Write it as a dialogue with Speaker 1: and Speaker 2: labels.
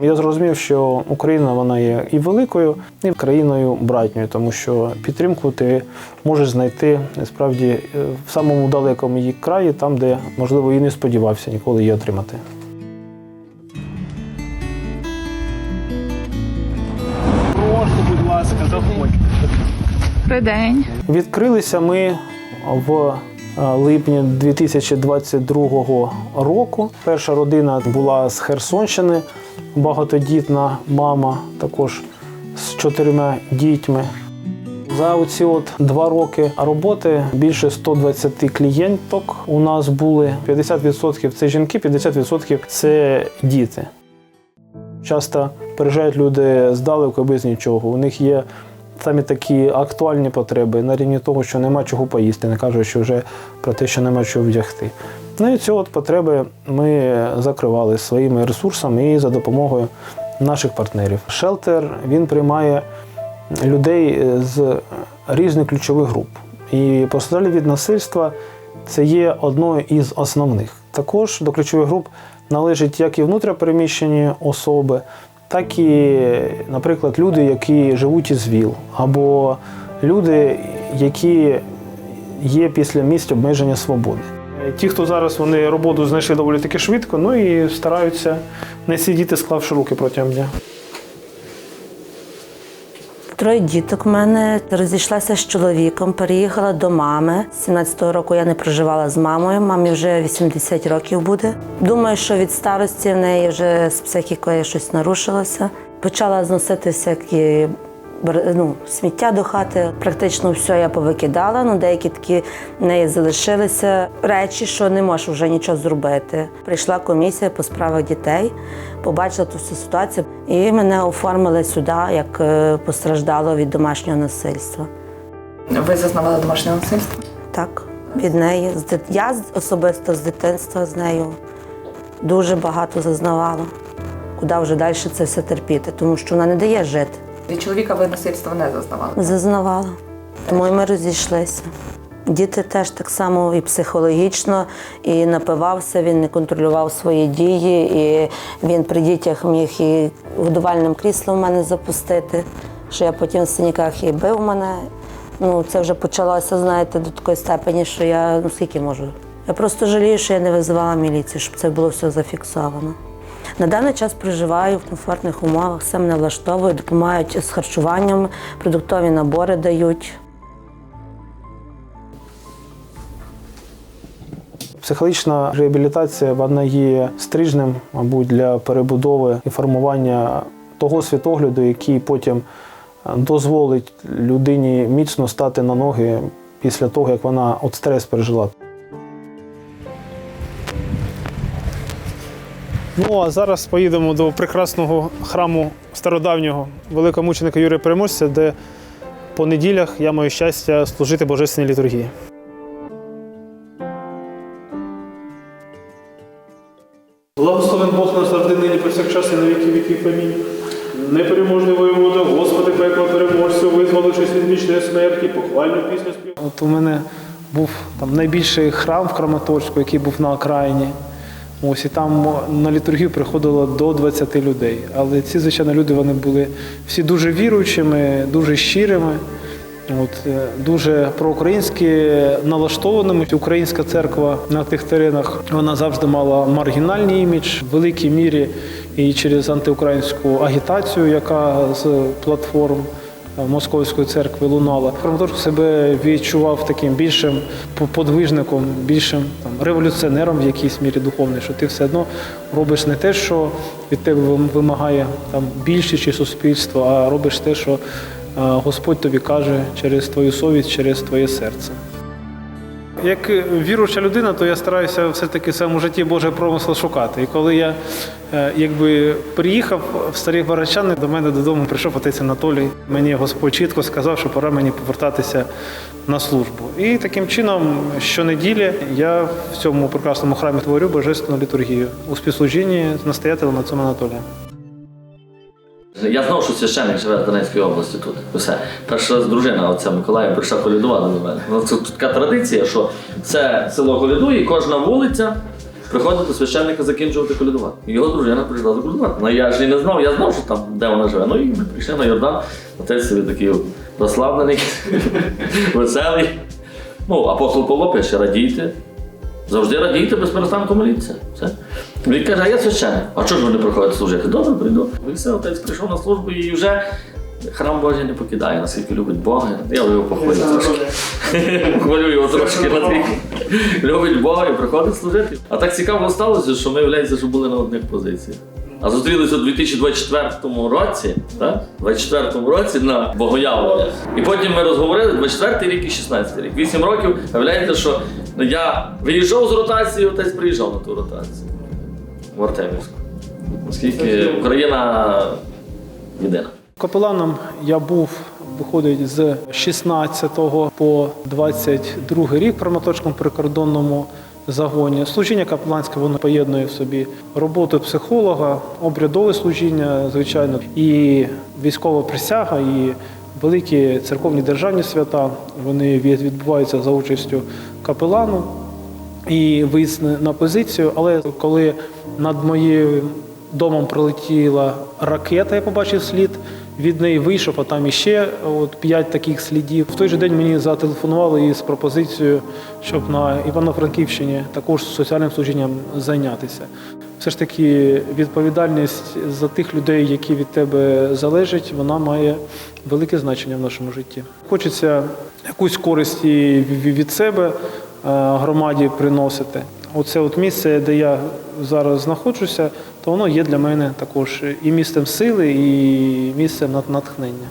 Speaker 1: Я зрозумів, що Україна вона є і великою, і країною братньою, тому що підтримку ти можеш знайти справді е, в самому далекому її краї, там, де можливо і не сподівався ніколи її отримати. Прошу, будь ласка, заходьте.
Speaker 2: Добрий день.
Speaker 1: Відкрилися ми в е, липні 2022 року. Перша родина була з Херсонщини, багатодітна мама, також з чотирма дітьми. За оці от два роки роботи більше 120 клієнток у нас були. 50% це жінки, 50% це діти. Часто приїжджають люди здалеку без нічого. У них є самі такі актуальні потреби на рівні того, що нема чого поїсти, не кажучи вже про те, що нема чого вдягти. Ну і ці от потреби ми закривали своїми ресурсами і за допомогою наших партнерів. Шелтер він приймає людей з різних ключових груп. І постраждалі від насильства це є одною із основних. Також до ключових груп належать як і внутрішньопереміщені особи, так і, наприклад, люди, які живуть із ВІЛ, або люди, які є після місць обмеження свободи. Ті, хто зараз вони роботу знайшли доволі таки швидко, ну і стараються не сидіти, склавши руки протягом дня.
Speaker 3: Троє діток в мене розійшлася з чоловіком, переїхала до мами. З 17-го року я не проживала з мамою. Мамі вже 80 років буде. Думаю, що від старості в неї вже з психікою щось нарушилося. Почала зносити всякі бр- ну, сміття до хати. Практично все я повикидала. Ну, деякі такі в неї залишилися речі, що не можу вже нічого зробити. Прийшла комісія по справах дітей, побачила ту всю ситуацію, і мене оформили сюди як е, постраждало від домашнього насильства.
Speaker 2: Ви зазнавали домашнього насильства?
Speaker 3: Так, від неї. Я особисто з дитинства з нею дуже багато зазнавала. Куди вже далі це все терпіти, тому що вона не дає жити.
Speaker 2: Від чоловіка ви насильства не зазнавали.
Speaker 3: Зазнавала. Тому і ми розійшлися. Діти теж так само і психологічно, і напивався, він не контролював свої дії, і він при дітях міг і годувальним кріслом мене запустити, що я потім в синяках і бив мене. Ну, це вже почалося, знаєте, до такої степені, що я ну скільки можу. Я просто жалію, що я не визивала міліцію, щоб це було все зафіксовано. На даний час проживаю в комфортних умовах, все мене влаштовує, допомагають з харчуванням, продуктові набори дають.
Speaker 1: Психологічна реабілітація вона є стрижнем, мабуть, для перебудови і формування того світогляду, який потім е, дозволить людині міцно стати на ноги після того, як вона от стрес пережила. Ну а зараз поїдемо до прекрасного храму стародавнього великомученика Юрія Переможця, де по неділях я маю щастя служити божественній літургії. Благословен Бог нас завжди нині повсякчас і на віки віків. Амінь. Непереможний воєвода, Господи, пекла переможцю, визволившись від вічної смерті, похвальну пісню спів. От у мене був там найбільший храм в Краматорську, який був на окраїні. Ось і там на літургію приходило до 20 людей. Але ці, звичайно, люди вони були всі дуже віруючими, дуже щирими. От, е, дуже проукраїнськи налаштованими. Українська церква на тих теренах вона завжди мала маргінальний імідж в великій мірі і через антиукраїнську агітацію, яка з платформ Московської церкви лунала. Краматорськ себе відчував таким більшим подвижником, більшим там, революціонером в якійсь мірі духовний, що ти все одно робиш не те, що від тебе вимагає там більшість чи суспільство, а робиш те, що Господь тобі каже через твою совість, через твоє серце. Як віруюча людина, то я стараюся все-таки в своєму житті Боже промисел шукати. І коли я е, якби приїхав в старі Барачани, до мене додому прийшов отець Анатолій. Мені Господь чітко сказав, що пора мені повертатися на службу. І таким чином, щонеділі я в цьому прекрасному храмі творю божественну літургію у співслужінні з настоятелем отцем Анатолієм.
Speaker 4: Я знав, що священник живе в Донецькій області тут. Усе. Перший раз дружина отця Миколая прийшла колядувати до мене. Ну, це така традиція, що це село колядує, і кожна вулиця приходив до священника закінчувати колядувати. Його дружина прийшла заколядувати. Ну я ж і не знав, я знав, що там, де вона живе. Ну і ми прийшли на Йордан, отець собі такий розслаблений, веселий. Ну, апостол Павло пише, радійте. Завжди радійте, без перестанку моліться. Все. Він каже, а я священник. А чого ж ви не приходите служити? Добре, прийду. І все, отець прийшов на службу і вже храм Божий не покидає, наскільки любить Бога. Я його похвалю трошки. Похвалю його трошки наскільки любить Бога і приходить служити. А так цікаво сталося, що ми виявляється, що були на одних позиціях. А зустрілися у 2024 році, так? 24 році на Богоявлення. І потім ми розговорили 24 рік і 16 рік. 8 років, виявляється, що я виїжджав з ротації, отець приїжджав на ту ротацію в Артемівську. Оскільки Україна єдина.
Speaker 1: Капеланом я був, виходить, з 16 по 22 рік в Краматорському прикордонному загоні. Служіння капеланське воно поєднує в собі роботу психолога, обрядове служіння, звичайно, і військова присяга, і великі церковні державні свята. Вони відбуваються за участю капелану і виїзд на- позицію. Але коли над моїм домом прилетіла ракета, я побачив слід. Від неї вийшов, а там іще от п'ять таких слідів. В той же день мені зателефонували із пропозицією, щоб на Івано-Франківщині також соціальним служінням зайнятися. Все ж таки, відповідальність за тих людей, які від тебе залежать, вона має велике значення в нашому житті. Хочеться якусь користь від себе е, громаді приносити. Оце от місце, де я зараз знаходжуся, то воно є для мене також і місцем сили, і місцем нат- натхнення.